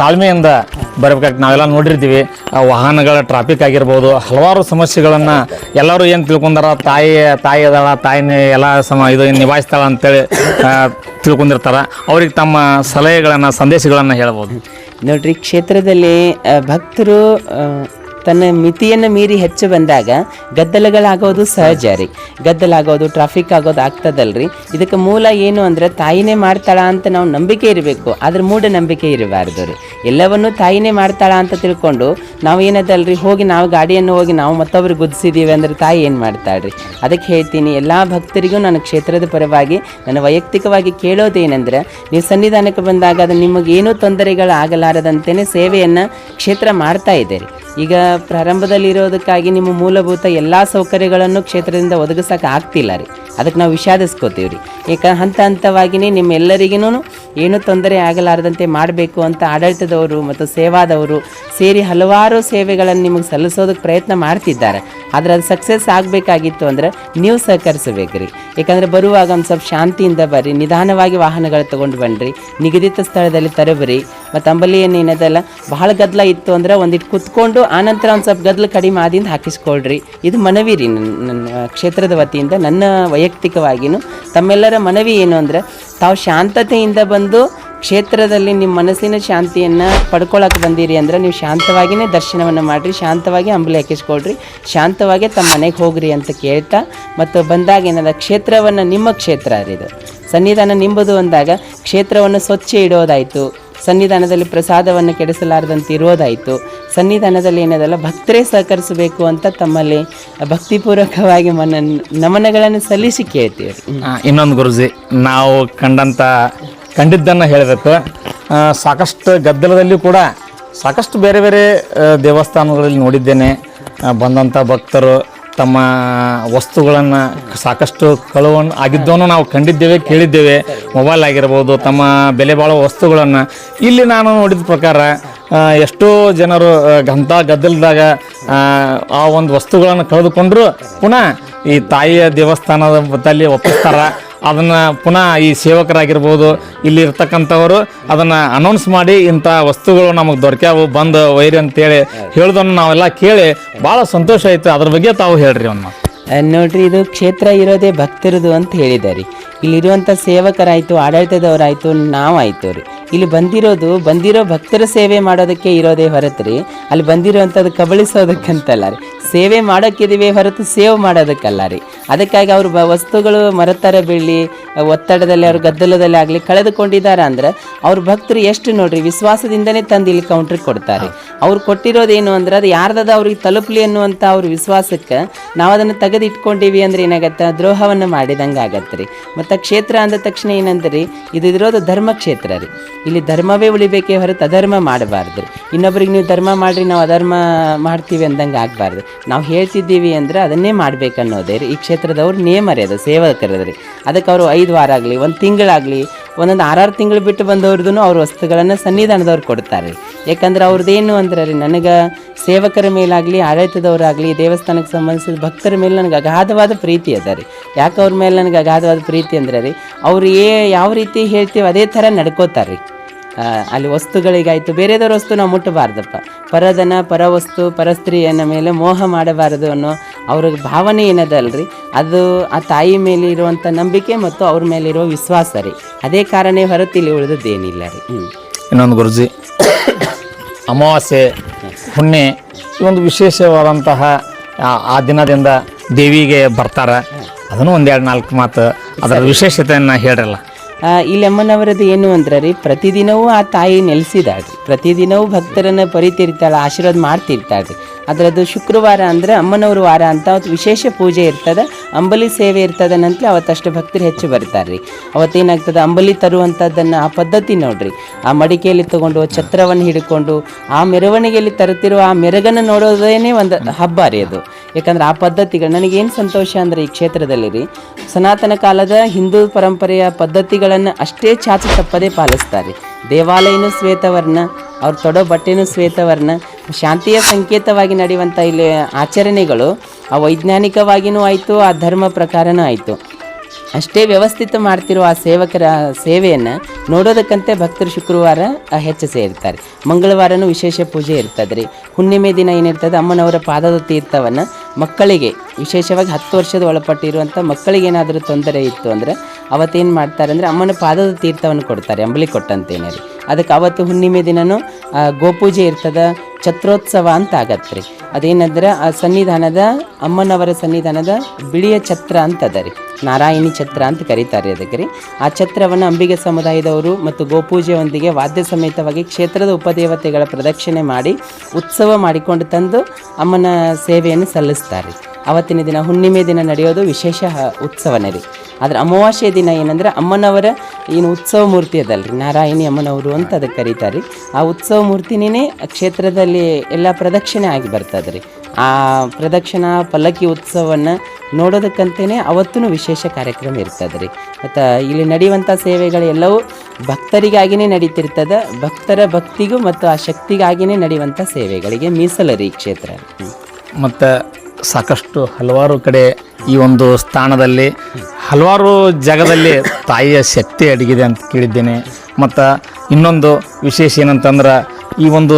S2: ತಾಳ್ಮೆಯಿಂದ ಬರಬೇಕಾಗಿ ನಾವೆಲ್ಲ ನೋಡಿರ್ತೀವಿ. ವಾಹನಗಳ ಟ್ರಾಫಿಕ್ ಆಗಿರ್ಬೋದು, ಹಲವಾರು ಸಮಸ್ಯೆಗಳನ್ನು ಎಲ್ಲರೂ ಏನು ತಿಳ್ಕೊಂಡಾರ ತಾಯಿ ತಾಯಿ ಅದಾಳ, ತಾಯಿನೇ ಎಲ್ಲ ಸಮ, ಇದು ನಿಭಾಯಿಸ್ತಾಳ ಅಂತೇಳಿ ತಿಳ್ಕೊಂಡಿರ್ತಾರ. ಅವ್ರಿಗೆ ತಮ್ಮ ಸಲಹೆಗಳನ್ನು, ಸಂದೇಶಗಳನ್ನು ಹೇಳ್ಬೋದು.
S3: ನೋಡ್ರಿ ಕ್ಷೇತ್ರದಲ್ಲಿ ಭಕ್ತರು ತನ್ನ ಮಿತಿಯನ್ನು ಮೀರಿ ಹೆಚ್ಚು ಬಂದಾಗ ಗದ್ದಲಗಳಾಗೋದು ಸಹಜ ರೀ. ಗದ್ದಲಾಗೋದು ಟ್ರಾಫಿಕ್ ಆಗೋದು ಆಗ್ತದಲ್ರಿ. ಇದಕ್ಕೆ ಮೂಲ ಏನು ಅಂದ್ರೆ ತಾಯಿನೇ ಮಾಡ್ತಾಳ ಅಂತ ನಾವು ನಂಬಿಕೆ ಇರಬೇಕು. ಆದ್ರೆ ಮೂಢ ನಂಬಿಕೆ ಇರಬಾರ್ದು ರೀ. ಎಲ್ಲವನ್ನೂ ತಾಯಿನೇ ಮಾಡ್ತಾಳ ಅಂತ ತಿಳ್ಕೊಂಡು ನಾವು ಏನದಲ್ರಿ? ಹೋಗಿ ನಾವು ಗಾಡಿಯನ್ನು ಹೋಗಿ ನಾವು ಮತ್ತೊಬ್ರಿಗೆ ಗುದ್ಸಿದೀವಿ ಅಂದ್ರೆ ತಾಯಿ ಏನು ಮಾಡ್ತಾಳ್ರಿ? ಅದಕ್ಕೆ ಹೇಳ್ತೀನಿ, ಎಲ್ಲ ಭಕ್ತರಿಗೂ ನನ್ನ ಕ್ಷೇತ್ರದ ಪರವಾಗಿ ನನ್ನ ವೈಯಕ್ತಿಕವಾಗಿ ಕೇಳೋದೇನೆಂದರೆ ನೀವು ಸನ್ನಿಧಾನಕ್ಕೆ ಬಂದಾಗ ಅದು ನಿಮಗೇನೂ ತೊಂದರೆಗಳು ಆಗಲಾರದಂತೆಯೇ ಸೇವೆಯನ್ನು ಕ್ಷೇತ್ರ ಮಾಡ್ತಾ ಇದೆ ರೀ ಈಗ ಪ್ರಾರಂಭದಲ್ಲಿ ಇರೋದಕ್ಕಾಗಿ ನಿಮ್ಮ ಮೂಲಭೂತ ಎಲ್ಲ ಸೌಕರ್ಯಗಳನ್ನು ಕ್ಷೇತ್ರದಿಂದ ಒದಗಿಸಕ್ಕೆ ಆಗ್ತಿಲ್ಲ ರೀ. ಅದಕ್ಕೆ ನಾವು ವಿಷಾದಿಸ್ಕೋತೀವಿ ರೀ ಯಾಕಂದ್ರೆ ಹಂತ ಹಂತವಾಗಿಯೇ ನಿಮ್ಮೆಲ್ಲರಿಗೂ ಏನು ತೊಂದರೆ ಆಗಲಾರದಂತೆ ಮಾಡಬೇಕು ಅಂತ ಆಡಳಿತದವರು ಮತ್ತು ಸೇವಾದವರು ಸೇರಿ ಹಲವಾರು ಸೇವೆಗಳನ್ನು ನಿಮಗೆ ಸಲ್ಲಿಸೋದಕ್ಕೆ ಪ್ರಯತ್ನ ಮಾಡ್ತಿದ್ದಾರೆ. ಆದರೆ ಅದು ಸಕ್ಸಸ್ ಆಗಬೇಕಾಗಿತ್ತು ಅಂದ್ರೆ ನೀವು ಸಹಕರಿಸಬೇಕು ರೀ ಯಾಕಂದರೆ ಬರುವಾಗ ಒಂದು ಸ್ವಲ್ಪ ಶಾಂತಿಯಿಂದ ಬರ್ರಿ, ನಿಧಾನವಾಗಿ ವಾಹನಗಳು ತೊಗೊಂಡು ಬನ್ನಿರಿ ನಿಗದಿತ ಸ್ಥಳದಲ್ಲಿ ತರಬ್ರಿ. ಮತ್ತು ಅಂಬಲಿ ಏನು ಏನದಲ್ಲ, ಬಹಳ ಗದ್ದಲ ಇತ್ತು ಅಂದ್ರೆ ಒಂದಿಟ್ಟು ಕುತ್ಕೊಂಡು ಆನಂತರ ಒಂದು ಸ್ವಲ್ಪ ಗದ್ದಲ ಕಡಿಮೆ ಆದಿಂದ ಹಾಕಿಸ್ಕೊಳ್ರಿ. ಇದು ಮನವಿ ರೀ ನನ್ನ ನನ್ನ ಕ್ಷೇತ್ರದ ವತಿಯಿಂದ, ನನ್ನ ವೈಯಕ್ತಿಕವಾಗಿಯೂ ತಮ್ಮೆಲ್ಲರ ಮನವಿ ಏನು ಅಂದರೆ ತಾವು ಶಾಂತತೆಯಿಂದ ಬಂದು ಕ್ಷೇತ್ರದಲ್ಲಿ ನಿಮ್ಮ ಮನಸ್ಸಿನ ಶಾಂತಿಯನ್ನು ಪಡ್ಕೊಳಕ್ಕೆ ಬಂದಿರಿ ಅಂದ್ರೆ ನೀವು ಶಾಂತವಾಗಿಯೇ ದರ್ಶನವನ್ನು ಮಾಡಿರಿ, ಶಾಂತವಾಗಿ ಅಂಬಲಿ ಹಾಕಿಸ್ಕೊಳ್ರಿ, ಶಾಂತವಾಗಿ ತಮ್ಮ ಮನೆಗೆ ಹೋಗ್ರಿ ಅಂತ ಕೇಳ್ತಾ ಮತ್ತು ಬಂದಾಗ ಏನದ ಕ್ಷೇತ್ರವನ್ನು ನಿಮ್ಮ ಕ್ಷೇತ್ರ ಇದು. ಸನ್ನಿಧಾನ ನಿಂಬುದು ಅಂದಾಗ ಕ್ಷೇತ್ರವನ್ನು ಸ್ವಚ್ಛ ಇಡೋದಾಯಿತು. ಸನ್ನಿಧಾನದಲ್ಲಿ ಪ್ರಸಾದವನ್ನು ಕೆಡಿಸಲಾರದಂತೆ ಇರೋದಾಯಿತು ಸನ್ನಿಧಾನದಲ್ಲಿ ಏನದಲ್ಲ ಭಕ್ತರೇ ಸಹಕರಿಸಬೇಕು ಅಂತ ತಮ್ಮಲ್ಲಿ ಭಕ್ತಿಪೂರ್ವಕವಾಗಿ ಮನ, ನಮನಗಳನ್ನು ಸಲ್ಲಿಸಿ ಕೇಳ್ತೀವಿ.
S2: ಇನ್ನೊಂದು ಗುರುಜಿ, ನಾವು ಕಂಡಂಥ ಕಂಡಿದ್ದನ್ನು ಹೇಳಬೇಕು ಸಾಕಷ್ಟು ಗದ್ದಲದಲ್ಲಿ ಕೂಡ ಸಾಕಷ್ಟು ಬೇರೆ ಬೇರೆ ದೇವಸ್ಥಾನಗಳಲ್ಲಿ ನೋಡಿದ್ದೇನೆ. ಬಂದಂಥ ಭಕ್ತರು ತಮ್ಮ ವಸ್ತುಗಳನ್ನು ಸಾಕಷ್ಟು ಕಳುವನ್ನು ಆಗಿದ್ದವನ್ನು ನಾವು ಕಂಡಿದ್ದೇವೆ ಕೇಳಿದ್ದೇವೆ. ಮೊಬೈಲ್ ಆಗಿರ್ಬೋದು ತಮ್ಮ ಬೆಲೆ ಬಾಳುವ ವಸ್ತುಗಳನ್ನು. ಇಲ್ಲಿ ನಾನು ನೋಡಿದ ಪ್ರಕಾರ ಎಷ್ಟೋ ಜನರು ಅಂಥ ಗದ್ದಲದಾಗ ಆ, ಒಂದು ವಸ್ತುಗಳನ್ನು ಕಳೆದುಕೊಂಡ್ರು ಪುನಃ ಈ ತಾಯಿಯ ದೇವಸ್ಥಾನದ ಒಪ್ಪಿಸ್ತಾರೆ ಒಪ್ಪಿಸ್ತಾರ. ಅದನ್ನು ಪುನಃ ಈ ಸೇವಕರಾಗಿರ್ಬೋದು, ಇಲ್ಲಿ ಇರ್ತಕ್ಕಂಥವರು ಅದನ್ನು ಅನೌನ್ಸ್ ಮಾಡಿ ಇಂಥ ವಸ್ತುಗಳು ನಮಗೆ ದೊರಕ್ಯಾವು, ಬಂದು ವೈರಿ ಅಂತೇಳಿ ಹೇಳ್ದನ್ನು ನಾವೆಲ್ಲ ಕೇಳಿ ಭಾಳ ಸಂತೋಷ ಆಯಿತು. ಅದ್ರ ಬಗ್ಗೆ ತಾವು ಹೇಳ್ರಿ
S3: ಅವನ್ನ ನೋಡ್ರಿ, ಇದು ಕ್ಷೇತ್ರ ಇರೋದೇ ಭಕ್ತರದು ಅಂತ ಹೇಳಿದ್ದಾರೆ. ಇಲ್ಲಿರುವಂಥ ಸೇವಕರಾಯಿತು, ಆಡಳಿತದವರಾಯಿತು, ನಾವಾಯಿತು ರೀ. ಇಲ್ಲಿ ಬಂದಿರೋದು, ಬಂದಿರೋ ಭಕ್ತರ ಸೇವೆ ಮಾಡೋದಕ್ಕೆ ಇರೋದೇ ಹೊರತು ರೀ ಅಲ್ಲಿ ಬಂದಿರೋವಂಥದ್ದು ಕಬಳಿಸೋದಕ್ಕಂತಲ್ಲ ರೀ. ಸೇವೆ ಮಾಡೋಕ್ಕಿದ್ದೀವಿ ಹೊರತು ಸೇವ್ ಮಾಡೋದಕ್ಕಲ್ಲ ರೀ. ಅದಕ್ಕಾಗಿ ಅವರು ಬ ವಸ್ತುಗಳು ಮರತರ ಬೀಳಿ ಒತ್ತಡದಲ್ಲಿ ಅವ್ರ ಗದ್ದಲದಲ್ಲಿ ಆಗಲಿ ಕಳೆದುಕೊಂಡಿದ್ದಾರೆ ಅಂದ್ರೆ ಅವ್ರ ಭಕ್ತರು ಎಷ್ಟು ನೋಡ್ರಿ, ವಿಶ್ವಾಸದಿಂದನೇ ತಂದು ಇಲ್ಲಿ ಕೌಂಟ್ರಿಗೆ ಕೊಡ್ತಾರೆ. ಅವ್ರು ಕೊಟ್ಟಿರೋದೇನು ಅಂದ್ರೆ ಅದು ಯಾರ್ದದ ಅವ್ರಿಗೆ ತಲುಪಲಿ ಅನ್ನುವಂಥ ಅವ್ರ ವಿಶ್ವಾಸಕ್ಕೆ ನಾವು ಅದನ್ನು ತೆಗೆದು ಇಟ್ಕೊಂಡಿವಿ ಅಂದ್ರೆ ಏನಾಗತ್ತೆ? ದ್ರೋಹವನ್ನು ಮಾಡಿದಂಗೆ ಆಗತ್ತೆ ರೀ. ಮತ್ತು ಕ್ಷೇತ್ರ ಅಂದ ತಕ್ಷಣ ಏನಂದ್ರೆ? ಇದು ಧರ್ಮ ಕ್ಷೇತ್ರ ರೀ. ಇಲ್ಲಿ ಧರ್ಮವೇ ಉಳಿಬೇಕೇ ಹೊರತು ಅಧರ್ಮ ಮಾಡಬಾರ್ದು. ಇನ್ನೊಬ್ರಿಗೆ ನೀವು ಧರ್ಮ ಮಾಡಿರಿ, ನಾವು ಅಧರ್ಮ ಮಾಡ್ತೀವಿ ಅಂದಂಗೆ ಆಗಬಾರ್ದು. ನಾವು ಹೇಳ್ತಿದ್ದೀವಿ ಅಂದ್ರೆ ಅದನ್ನೇ ಮಾಡ್ಬೇಕು ಅನ್ನೋದೇ ರೀ. ಈ ಕ್ಷೇತ್ರದವ್ರು ನೇಮ್ ಅದು ರೀ ಅದಕ್ಕೆ ಅವರು ಐದು ವಾರ ಆಗಲಿ, ಒಂದು ತಿಂಗಳಾಗಲಿ, ಒಂದೊಂದು ಆರಾರು ತಿಂಗಳು ಬಿಟ್ಟು ಬಂದವ್ರದ್ದು ಅವ್ರ ವಸ್ತುಗಳನ್ನು ಸನ್ನಿಧಾನದವ್ರು ಕೊಡ್ತಾರೆ ರೀ. ಯಾಕಂದ್ರೆ ಅವ್ರದ್ದೇನು ಅಂದ್ರೆ ರೀ, ನನಗೆ ಸೇವಕರ ಮೇಲಾಗಲಿ, ಆಡಳಿತದವರಾಗಲಿ ದೇವಸ್ಥಾನಕ್ಕೆ ಸಂಬಂಧಿಸಿದ ಭಕ್ತರ ಮೇಲೆ ನನಗೆ ಅಗಾಧವಾದ ಪ್ರೀತಿ ಅದ ರೀ. ಯಾಕೆ ಅವ್ರ ಮೇಲೆ ನನಗೆ ಅಗಾಧವಾದ ಪ್ರೀತಿ ಅಂದ್ರೆ ರೀ, ಅವ್ರು ಏ ಯಾವ ರೀತಿ ಹೇಳ್ತೀವಿ ಅದೇ ಥರ ನಡ್ಕೋತಾರೆ ರೀ. ಅಲ್ಲಿ ವಸ್ತುಗಳಿಗಾಯಿತು. ಬೇರೆದವ್ರ ವಸ್ತು ನಾವು ಮುಟ್ಟಬಾರ್ದಪ್ಪ. ಪರದನ ಪರವಸ್ತು ಪರಸ್ತ್ರೀಯನ ಮೇಲೆ ಮೋಹ ಮಾಡಬಾರದು ಅನ್ನೋ ಅವ್ರ ಭಾವನೆ ಏನದಲ್ರಿ? ಅದು ಆ ತಾಯಿ ಮೇಲೆ ಇರುವಂಥ ನಂಬಿಕೆ ಮತ್ತು ಅವ್ರ ಮೇಲಿರೋ ವಿಶ್ವಾಸ ರೀ. ಅದೇ ಕಾರಣ ಹೊರತು ಇಲ್ಲಿ ಉಳಿದದ್ದೇನಿಲ್ಲ ರೀ. ಹ್ಞೂ
S2: ಇನ್ನೊಂದು ಗುರುಜಿ ಅಮಾವಾಸ್ಯೆ ಹುಣ್ಣೆ ಈ ಒಂದು ವಿಶೇಷವಾದಂತಹ ಆ- ಆ ದಿನದಿಂದ ದೇವಿಗೆ ಬರ್ತಾರೆ. ಅದನ್ನು ಒಂದೆರಡು ನಾಲ್ಕು ಮಾತು ಅದರ ವಿಶೇಷತೆಯನ್ನು ಹೇಳ್ರಲ್ಲ.
S3: ಇಲ್ಲಿ ಅಮ್ಮನವರದ್ದು ಏನು ಅಂದ್ರೆ ರೀ ಪ್ರತಿದಿನವೂ ಆ ತಾಯಿ ನೆಲೆಸಿದಾಳ್ರಿ. ಪ್ರತಿದಿನವೂ ಭಕ್ತರನ್ನು ಪರಿತಿರ್ತಾಳೆ ಆಶೀರ್ವಾದ ಮಾಡ್ತಿರ್ತಾಳೆ ರೀ ಅದರದ್ದು ಶುಕ್ರವಾರ ಅಂದ್ರೆ ಅಮ್ಮನವ್ರ ವಾರ ಅಂತ ಅವತ್ತು ವಿಶೇಷ ಪೂಜೆ ಇರ್ತದೆ, ಅಂಬಲಿ ಸೇವೆ ಇರ್ತದ ನಂತರ ಅವತ್ತಷ್ಟು ಭಕ್ತರು ಹೆಚ್ಚು ಬರ್ತಾರೆ ರೀ ಅವತ್ತೇನಾಗ್ತದೆ? ಅಂಬಲಿ ತರುವಂಥದ್ದನ್ನು ಆ ಪದ್ಧತಿ ನೋಡ್ರಿ. ಆ ಮಡಿಕೆಯಲ್ಲಿ ತಗೊಂಡು, ಛತ್ರವನ್ನು ಹಿಡ್ಕೊಂಡು, ಆ ಮೆರವಣಿಗೆಯಲ್ಲಿ ತರುತ್ತಿರುವ ಆ ಮೆರಗನ್ನು ನೋಡೋದೇನೆ ಒಂದು ಹಬ್ಬ ರೀ ಅದು. ಯಾಕಂದ್ರೆ ಆ ಪದ್ಧತಿಗಳು, ನನಗೇನು ಸಂತೋಷ ಅಂದ್ರೆ ಈ ಕ್ಷೇತ್ರದಲ್ಲಿ ರೀ ಸನಾತನ ಕಾಲದ ಹಿಂದೂ ಪರಂಪರೆಯ ಪದ್ಧತಿಗಳನ್ನು ಅಷ್ಟೇ ಚಾಚು ತಪ್ಪದೇ ಪಾಲಿಸ್ತಾರೆ. ದೇವಾಲಯನೂ ಶ್ವೇತವರ್ಣ, ಅವ್ರ ತೊಡೋ ಬಟ್ಟೆನೂ ಶ್ವೇತವರ್ಣ, ಶಾಂತಿಯ ಸಂಕೇತವಾಗಿ ನಡೆಯುವಂಥ ಇಲ್ಲಿ ಆಚರಣೆಗಳು, ಆ ವೈಜ್ಞಾನಿಕವಾಗಿಯೂ ಆಯಿತು, ಆ ಧರ್ಮ ಪ್ರಕಾರನೂ ಆಯಿತು. ಅಷ್ಟೇ ವ್ಯವಸ್ಥಿತ ಮಾಡ್ತಿರೋ ಆ ಸೇವಕರ ಸೇವೆಯನ್ನು ನೋಡೋದಕ್ಕಂತೆ ಭಕ್ತರು ಶುಕ್ರವಾರ ಹೆಚ್ಚು ಸೇರ್ತಾರೆ. ಮಂಗಳವಾರನೂ ವಿಶೇಷ ಪೂಜೆ ಇರ್ತದೆ ರೀ ಹುಣ್ಣಿಮೆ ದಿನ ಏನಿರ್ತದೆ, ಅಮ್ಮನವರ ಪಾದದ ತೀರ್ಥವನ್ನು ಮಕ್ಕಳಿಗೆ ವಿಶೇಷವಾಗಿ ಹತ್ತು ವರ್ಷದ ಒಳಪಟ್ಟಿರುವಂಥ ಮಕ್ಕಳಿಗೆ ಏನಾದರೂ ತೊಂದರೆ ಇತ್ತು ಅಂದರೆ ಅವತ್ತೇನು ಮಾಡ್ತಾರೆ ಅಂದರೆ ಅಮ್ಮನ ಪಾದದ ತೀರ್ಥವನ್ನು ಕೊಡ್ತಾರೆ, ಅಂಬಲಿ ಕೊಟ್ಟಂತೇನೆ ರೀ. ಅದಕ್ಕೆ ಅವತ್ತು ಹುಣ್ಣಿಮೆ ದಿನನೂ ಆ, ಗೋಪೂಜೆ ಇರ್ತದೆ ಛತ್ರೋತ್ಸವ ಅಂತ ಆಗತ್ತೆ ರೀ. ಅದೇನಂದ್ರೆ ಆ ಸನ್ನಿಧಾನದ ಅಮ್ಮನವರ ಸನ್ನಿಧಾನದ ಬಿಳಿಯ ಛತ್ರ ಅಂತ ಅದ ರೀ. ನಾರಾಯಣಿ ಛತ್ರ ಅಂತ ಕರೀತಾರೆ ಅದಕ್ಕೆ ರೀ. ಆ ಛತ್ರವನ್ನು ಅಂಬಿಗೆ ಸಮುದಾಯದವರು ಮತ್ತು ಗೋಪೂಜೆಯೊಂದಿಗೆ ವಾದ್ಯ ಸಮೇತವಾಗಿ ಕ್ಷೇತ್ರದ ಉಪದೇವತೆಗಳ ಪ್ರದಕ್ಷಿಣೆ ಮಾಡಿ ಉತ್ಸವ ಮಾಡಿಕೊಂಡು ತಂದು ಅಮ್ಮನ ಸೇವೆಯನ್ನು ಸಲ್ಲಿಸ್ತಾರೆ ಅವತ್ತಿನ ದಿನ ಹುಣ್ಣಿಮೆ ದಿನ ನಡೆಯೋದು ವಿಶೇಷ ಉತ್ಸವನೇ ರೀ. ಆದ್ರೆ ಅಮಾವಾಸ್ಯೆ ದಿನ ಏನಂದ್ರೆ ಅಮ್ಮನವರ ಏನು ಉತ್ಸವ ಮೂರ್ತಿ ಅದಲ್ರಿ, ನಾರಾಯಣಿ ಅಮ್ಮನವರು ಅಂತ ಅದಕ್ಕೆ ಕರೀತಾರೆ ಆ ಉತ್ಸವ ಮೂರ್ತಿನೇ ಕ್ಷೇತ್ರದಲ್ಲಿ ಎಲ್ಲ ಪ್ರದಕ್ಷಿಣೆ ಆಗಿ ಬರ್ತದೆ ರೀ ಆ ಪ್ರದಕ್ಷಿಣಾ ಪಲ್ಲಕ್ಕಿ ಉತ್ಸವವನ್ನು ನೋಡೋದಕ್ಕಂತೇ ಅವತ್ತೂ ವಿಶೇಷ ಕಾರ್ಯಕ್ರಮ ಇರ್ತದೆ ರೀ ಮತ್ತು ಇಲ್ಲಿ ನಡೆಯುವಂಥ ಸೇವೆಗಳೆಲ್ಲವೂ ಭಕ್ತರಿಗಾಗಿಯೇ ನಡೀತಿರ್ತದೆ, ಭಕ್ತರ ಭಕ್ತಿಗೂ ಮತ್ತು ಆ ಶಕ್ತಿಗಾಗಿಯೇ ನಡೆಯುವಂಥ ಸೇವೆಗಳಿಗೆ ಮೀಸಲು ರೀ ಈ ಕ್ಷೇತ್ರ.
S2: ಮತ್ತು ಸಾಕಷ್ಟು ಹಲವಾರು ಕಡೆ ಈ ಒಂದು ಸ್ಥಾನದಲ್ಲಿ ಹಲವಾರು ಜಾಗದಲ್ಲಿ ತಾಯಿಯ ಶಕ್ತಿ ಅಡಗಿದೆ ಅಂತ ಕೇಳಿದ್ದೇನೆ. ಮತ್ತು ಇನ್ನೊಂದು ವಿಶೇಷ ಏನಂತಂದ್ರೆ ಈ ಒಂದು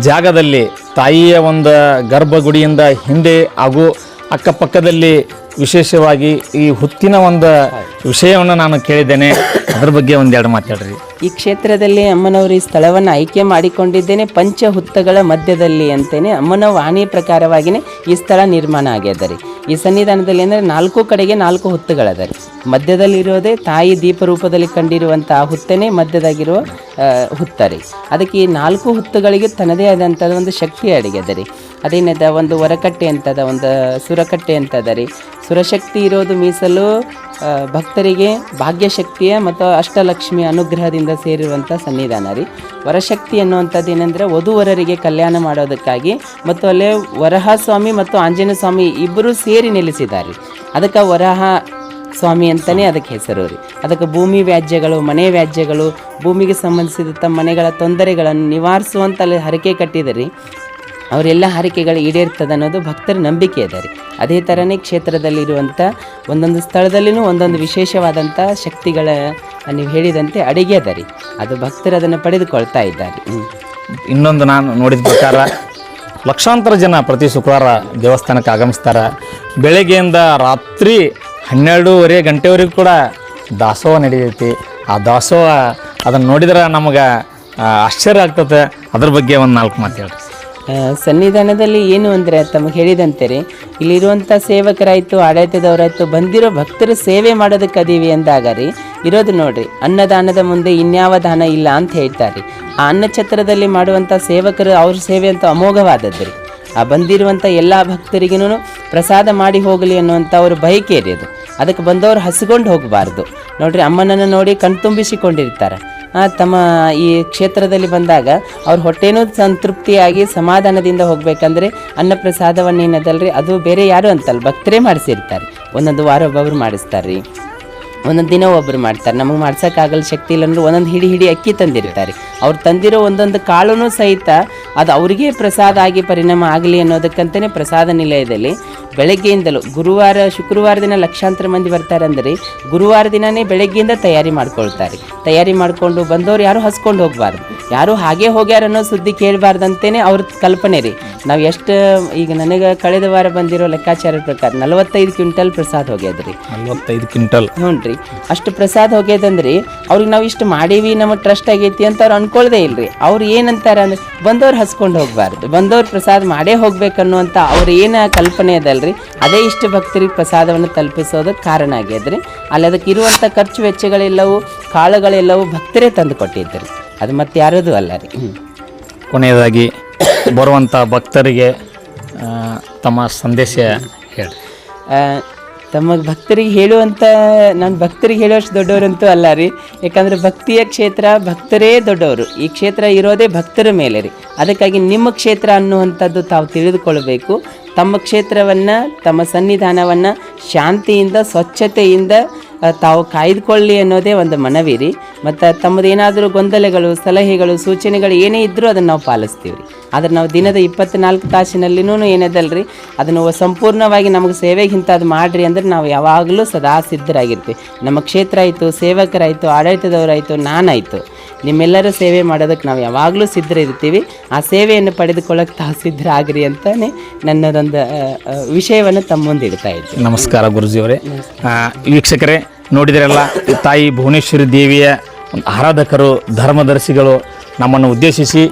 S2: ಜಾಗದಲ್ಲಿ ತಾಯಿಯ ಒಂದು ಗರ್ಭಗುಡಿಯಿಂದ ಹಿಂದೆ ಹಾಗೂ ಅಕ್ಕಪಕ್ಕದಲ್ಲಿ ವಿಶೇಷವಾಗಿ ಈ ಹುತ್ತಿನ ಒಂದು ವಿಷಯವನ್ನು ನಾನು ಕೇಳಿದ್ದೇನೆ. ಅದ್ರ ಬಗ್ಗೆ ಒಂದೆರಡು ಮಾತಾಡ್ರಿ.
S3: ಈ ಕ್ಷೇತ್ರದಲ್ಲಿ ಅಮ್ಮನವರು ಈ ಸ್ಥಳವನ್ನು ಆಯ್ಕೆ ಮಾಡಿಕೊಂಡಿದ್ದೇನೆ. ಪಂಚಹುತ್ತಗಳ ಮಧ್ಯದಲ್ಲಿ ಅಂತೇನೆ ಅಮ್ಮನ ವಾಣಿ ಪ್ರಕಾರವಾಗಿಯೇ ಈ ಸ್ಥಳ ನಿರ್ಮಾಣ ಆಗ್ಯದ ರೀ. ಈ ಸನ್ನಿಧಾನದಲ್ಲಿ ಅಂದರೆ ನಾಲ್ಕು ಕಡೆಗೆ ನಾಲ್ಕು ಹುತ್ತುಗಳದ ಮಧ್ಯದಲ್ಲಿರೋದೇ ತಾಯಿ ದೀಪ ರೂಪದಲ್ಲಿ ಕಂಡಿರುವಂಥ ಆ ಹುತ್ತನೇ ಮಧ್ಯದಾಗಿರುವ ಹುತ್ತರಿ ಅದಕ್ಕೆ ಈ ನಾಲ್ಕು ಹುತ್ತುಗಳಿಗೆ ತನ್ನದೇ ಆದಂಥದ್ದು ಒಂದು ಶಕ್ತಿ ಅಡಗ್ಯದ ರೀ. ಅದೇನದ, ಒಂದು ಹೊರಕಟ್ಟೆ ಅಂತದ ಒಂದು ಸುರಕಟ್ಟೆ ಅಂತದ ರೀ. ಸುರಶಕ್ತಿ ಇರೋದು ಮೀಸಲು ಭಕ್ತರಿಗೆ ಭಾಗ್ಯಶಕ್ತಿಯ ಮತ್ತು ಅಷ್ಟಲಕ್ಷ್ಮಿ ಅನುಗ್ರಹದಿಂದ ಸೇರಿರುವಂಥ ಸನ್ನಿಧಾನ ರೀ. ವರಶಕ್ತಿ ಅನ್ನುವಂಥದ್ದು ಏನಂದರೆ ವಧುವರರಿಗೆ ಕಲ್ಯಾಣ ಮಾಡೋದಕ್ಕಾಗಿ ಮತ್ತು ಅಲ್ಲೇ ವರಹ ಸ್ವಾಮಿ ಮತ್ತು ಆಂಜನೇಯ ಸ್ವಾಮಿ ಇಬ್ಬರು ಸೇರಿ ನೆಲೆಸಿದ್ದಾರೆ ಅದಕ್ಕೆ ವರಹ ಸ್ವಾಮಿ ಅಂತಲೇ ಅದಕ್ಕೆ ಹೆಸರು ರೀ. ಅದಕ್ಕೆ ಭೂಮಿ ವ್ಯಾಜ್ಯಗಳು, ಮನೆ ವ್ಯಾಜ್ಯಗಳು, ಭೂಮಿಗೆ ಸಂಬಂಧಿಸಿದ ತಮ್ಮ ಮನೆಗಳ ತೊಂದರೆಗಳನ್ನು ನಿವಾರಿಸುವಂತ ಅಲ್ಲಿ ಹರಕೆ ಕಟ್ಟಿದರಿ ಅವರೆಲ್ಲ ಹರಕೆಗಳು ಈಡೇರ್ತದೆ ಅನ್ನೋದು ಭಕ್ತರ ನಂಬಿಕೆ ಇದೆ ರೀ. ಅದೇ ಥರನೇ ಕ್ಷೇತ್ರದಲ್ಲಿರುವಂಥ ಒಂದೊಂದು ಸ್ಥಳದಲ್ಲಿನೂ ಒಂದೊಂದು ವಿಶೇಷವಾದಂಥ ಶಕ್ತಿಗಳ ನೀವು ಹೇಳಿದಂತೆ ಅಡಿಗೆ ಅದ ರೀ. ಅದು ಭಕ್ತರು ಅದನ್ನು ಪಡೆದುಕೊಳ್ತಾ ಇದ್ದಾರೆ.
S2: ಇನ್ನೊಂದು ನಾನು ನೋಡಿದ ಪ್ರಕಾರ ಲಕ್ಷಾಂತರ ಜನ ಪ್ರತಿ ಶುಕ್ರವಾರ ದೇವಸ್ಥಾನಕ್ಕೆ ಆಗಮಿಸ್ತಾರೆ. ಬೆಳಗ್ಗೆಯಿಂದ ರಾತ್ರಿ ಹನ್ನೆರಡೂವರೆ ಗಂಟೆವರೆಗೂ ಕೂಡ ದಾಸೋಹ ನಡೆಯುತ್ತೆ ಆ ದಾಸೋಹ ಅದನ್ನು ನೋಡಿದ್ರೆ ನಮಗೆ ಆಶ್ಚರ್ಯ ಆಗ್ತದೆ. ಅದ್ರ ಬಗ್ಗೆ ಒಂದು ನಾಲ್ಕು ಮಾತು ಹೇಳ್ರಿ.
S3: ಸನ್ನಿಧಾನದಲ್ಲಿ ಏನು ಅಂದರೆ ತಮಗೆ ಹೇಳಿದಂತೆ ರೀ ಇಲ್ಲಿರುವಂಥ ಸೇವಕರಾಯಿತು, ಆಡಳಿತದವರಾಯಿತು ಬಂದಿರೋ ಭಕ್ತರ ಸೇವೆ ಮಾಡೋದಕ್ಕೆ ಅದೀವಿ ಅಂದಾಗ ರೀ ಇರೋದು ನೋಡ್ರಿ, ಅನ್ನದಾನದ ಮುಂದೆ ಇನ್ಯಾವ ದಾನ ಇಲ್ಲ ಅಂತ ಹೇಳ್ತಾರೆ. ಆ ಅನ್ನಛತ್ರದಲ್ಲಿ ಮಾಡುವಂಥ ಸೇವಕರು ಅವ್ರ ಸೇವೆ ಅಂತ ಅಮೋಘವಾದದ್ದು ರೀ ಆ ಬಂದಿರುವಂಥ ಎಲ್ಲ ಭಕ್ತರಿಗೂ ಪ್ರಸಾದ ಮಾಡಿ ಹೋಗಲಿ ಅನ್ನುವಂಥ ಅವ್ರ ಬಯಕೆ ರೀ ಅದು. ಅದಕ್ಕೆ ಬಂದವರು ಹಸ್ಕೊಂಡು ಹೋಗಬಾರ್ದು. ನೋಡ್ರಿ, ಅಮ್ಮನನ್ನು ನೋಡಿ ಕಣ್ತುಂಬಿಸಿಕೊಂಡಿರ್ತಾರೆ ತಮ್ಮ ಈ ಕ್ಷೇತ್ರದಲ್ಲಿ ಬಂದಾಗ ಅವ್ರ ಹೊಟ್ಟೆನೂ ಸಂತೃಪ್ತಿಯಾಗಿ ಸಮಾಧಾನದಿಂದ ಹೋಗ್ಬೇಕಂದ್ರೆ ಅನ್ನ ಪ್ರಸಾದವನ್ನೇನದಲ್ರಿ ಅದು ಬೇರೆ ಯಾರು ಅಂತಲ್ಲ, ಭಕ್ತರೇ ಮಾಡಿಸಿರ್ತಾರೆ. ಒಂದೊಂದು ವಾರ ಒಬ್ಬೊಬ್ರು ಮಾಡಿಸ್ತಾರೆ ರೀ ಒಂದೊಂದು ದಿನ ಒಬ್ಬರು ಮಾಡ್ತಾರೆ. ನಮಗೆ ಮಾಡ್ಸೋಕ್ಕಾಗಲ್ಲ ಶಕ್ತಿ ಇಲ್ಲ ಅಂದ್ರೆ ಒಂದೊಂದು ಹಿಡಿ ಹಿಡಿ ಅಕ್ಕಿ ತಂದಿರ್ತಾರೆ. ಅವ್ರು ತಂದಿರೋ ಒಂದೊಂದು ಕಾಳುನೂ ಸಹಿತ ಅದು ಅವರಿಗೆ ಪ್ರಸಾದ ಆಗಿ ಪರಿಣಾಮ ಆಗಲಿ ಅನ್ನೋದಕ್ಕಂತಲೇ ಪ್ರಸಾದ ನಿಲಯದಲ್ಲಿ ಬೆಳಗ್ಗೆಯಿಂದಲೂ ಗುರುವಾರ ಶುಕ್ರವಾರ ದಿನ ಲಕ್ಷಾಂತರ ಮಂದಿ ಬರ್ತಾರೆ ಅಂದರೆ ಗುರುವಾರ ದಿನನೇ ಬೆಳಗ್ಗೆಯಿಂದ ತಯಾರಿ ಮಾಡ್ಕೊಳ್ತಾರೆ. ತಯಾರಿ ಮಾಡಿಕೊಂಡು ಬಂದವರು ಯಾರು ಹಸ್ಕೊಂಡು ಹೋಗಬಾರ್ದು. ಯಾರು ಹಾಗೆ ಹೋಗ್ಯಾರ ಅನ್ನೋ ಸುದ್ದಿ ಕೇಳಬಾರ್ದಂತೇನೆ ಅವ್ರ ಕಲ್ಪನೆ ರೀ. ನಾವು ಎಷ್ಟು ಈಗ ನನಗೆ ಕಳೆದ ವಾರ ಬಂದಿರೋ ಲೆಕ್ಕಾಚಾರದ ಪ್ರಕಾರ ನಲವತ್ತೈದು ಕ್ವಿಂಟಲ್ ಪ್ರಸಾದ ಹೋಗ್ಯದ್ರಿ.
S2: ನಲವತ್ತೈದು ಕ್ವಿಂಟಲ್.
S3: ಹ್ಞೂ ರೀ. ಅಷ್ಟು ಪ್ರಸಾದ ಹೋಗ್ಯದಂದ್ರಿ ಅವ್ರಿಗೆ ನಾವು ಇಷ್ಟು ಮಾಡೀವಿ ನಮಗೆ ಟ್ರಸ್ಟ್ ಆಗೈತಿ ಅಂತ ಅವ್ರು ಅನ್ಕೊಳ್ದೇ ಇಲ್ರಿ. ಅವ್ರು ಏನಂತಾರೆ ಅಂದ್ರೆ ಬಂದವ್ರು ಹಸ್ಕೊಂಡು ಹೋಗಬಾರ್ದು. ಬಂದವ್ರು ಪ್ರಸಾದ ಮಾಡೇ ಹೋಗ್ಬೇಕನ್ನುವಂಥ ಅವ್ರ ಏನು ಕಲ್ಪನೆ ಅದಲ್ರಿ? ಅದೇ ಇಷ್ಟು ಭಕ್ತರಿಗೆ ಪ್ರಸಾದವನ್ನು ತಲುಪಿಸೋದಕ್ಕೆ ಕಾರಣ ಆಗ್ಯದ್ರಿ ಅಲ್ಲಿ ಅದಕ್ಕೆ ಇರುವಂಥ ಖರ್ಚು ವೆಚ್ಚಗಳೆಲ್ಲವೂ ಕಾಳುಗಳೆಲ್ಲವೂ ಭಕ್ತರೇ ತಂದು ಕೊಟ್ಟಿದ್ದರು ಅದು ಮತ್ತೆ ಯಾರದು ಅಲ್ಲ ರೀ.
S2: ಕೊನೆಯದಾಗಿ ಬರುವಂಥ ಭಕ್ತರಿಗೆ ತಮ್ಮ ಸಂದೇಶ
S3: ಹೇಳಿ ತಮ್ಮ ಭಕ್ತರಿಗೆ ಹೇಳುವಂಥ ನಾನು ಭಕ್ತರಿಗೆ ಹೇಳುವಷ್ಟು ದೊಡ್ಡವರಂತೂ ಅಲ್ಲ ರೀ. ಯಾಕಂದರೆ ಭಕ್ತಿಯ ಕ್ಷೇತ್ರ ಭಕ್ತರೇ ದೊಡ್ಡವರು. ಈ ಕ್ಷೇತ್ರ ಇರೋದೇ ಭಕ್ತರ ಮೇಲೆ ರೀ. ಅದಕ್ಕಾಗಿ ನಿಮ್ಮ ಕ್ಷೇತ್ರ ಅನ್ನುವಂಥದ್ದು ತಾವು ತಿಳಿದುಕೊಳ್ಬೇಕು ತಮ್ಮ ಕ್ಷೇತ್ರವನ್ನು, ತಮ್ಮ ಸನ್ನಿಧಾನವನ್ನು ಶಾಂತಿಯಿಂದ, ಸ್ವಚ್ಛತೆಯಿಂದ ತಾವು ಕಾಯ್ದುಕೊಳ್ಳಿ ಅನ್ನೋದೇ ಒಂದು ಮನವಿ ರೀ ಮತ್ತು ತಮ್ಮದೇನಾದರೂ ಗೊಂದಲಗಳು, ಸಲಹೆಗಳು, ಸೂಚನೆಗಳು ಏನೇ ಇದ್ದರೂ ಅದನ್ನು ನಾವು ಪಾಲಿಸ್ತೀವಿ. ಆದ್ರೆ ನಾವು ದಿನದ ಇಪ್ಪತ್ನಾಲ್ಕು ತಾಸಿನಲ್ಲಿನೂ ಏನದಲ್ರಿ? ಅದನ್ನು ಸಂಪೂರ್ಣವಾಗಿ ನಮಗೆ ಸೇವೆಗಿಂತ ಅದು ಮಾಡಿರಿ ಅಂದ್ರೆ ನಾವು ಯಾವಾಗಲೂ ಸದಾ ಸಿದ್ಧರಾಗಿರ್ತೀವಿ. ನಮ್ಮ ಕ್ಷೇತ್ರ ಆಯಿತು, ಸೇವಕರಾಯಿತು, ಆಡಳಿತದವರಾಯಿತು, ನಾನಾಯಿತು. ನಿಮ್ಮೆಲ್ಲರ ಸೇವೆ ಮಾಡೋದಕ್ಕೆ ನಾವು ಯಾವಾಗಲೂ ಸಿದ್ಧರಿರ್ತೀವಿ ಆ ಸೇವೆಯನ್ನು ಪಡೆದುಕೊಳ್ಳೋಕೆ ತಾವು ಸಿದ್ಧರಾಗ್ರಿ ಅಂತಲೇ ನನ್ನದೊಂದು ವಿಷಯವನ್ನು ತಮ್ಮ ಮುಂದಿಡ್ತಾ ಇದ್ದೀನಿ.
S2: ನಮಸ್ಕಾರ ಗುರುಜಿಯವರೇ. ವೀಕ್ಷಕರೇ ನೋಡಿದರೆಲ್ಲ ತಾಯಿ ಭುವನೇಶ್ವರಿ ದೇವಿಯ ಒಂದು ಆರಾಧಕರು ಧರ್ಮದರ್ಶಿಗಳು ನಮ್ಮನ್ನು ಉದ್ದೇಶಿಸಿ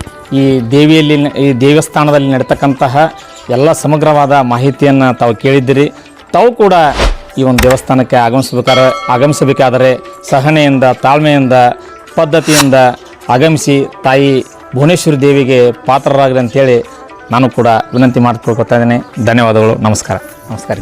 S2: ಈ ದೇವಿಯಲ್ಲಿ ಈ ದೇವಸ್ಥಾನದಲ್ಲಿ ನಡೆತಕ್ಕಂತಹ ಎಲ್ಲ ಸಮಗ್ರವಾದ ಮಾಹಿತಿಯನ್ನು ತಾವು ಕೇಳಿದ್ದೀರಿ. ತಾವು ಕೂಡ ಈ ಒಂದು ದೇವಸ್ಥಾನಕ್ಕೆ ಆಗಮಿಸಬೇಕಾದ್ರೆ ಆಗಮಿಸಬೇಕಾದರೆ ಸಹನೆಯಿಂದ ತಾಳ್ಮೆಯಿಂದ ಪದ್ಧತಿಯಿಂದ ಆಗಮಿಸಿ ತಾಯಿ ಭುವನೇಶ್ವರಿ ದೇವಿಗೆ ಪಾತ್ರರಾಗಲಿ ಅಂತೇಳಿ ನಾನು ಕೂಡ ವಿನಂತಿ ಮಾಡಿಕೊಳ್ಕೊತಾ ಇದ್ದೇನೆ. ಧನ್ಯವಾದಗಳು. ನಮಸ್ಕಾರ. ನಮಸ್ಕಾರ.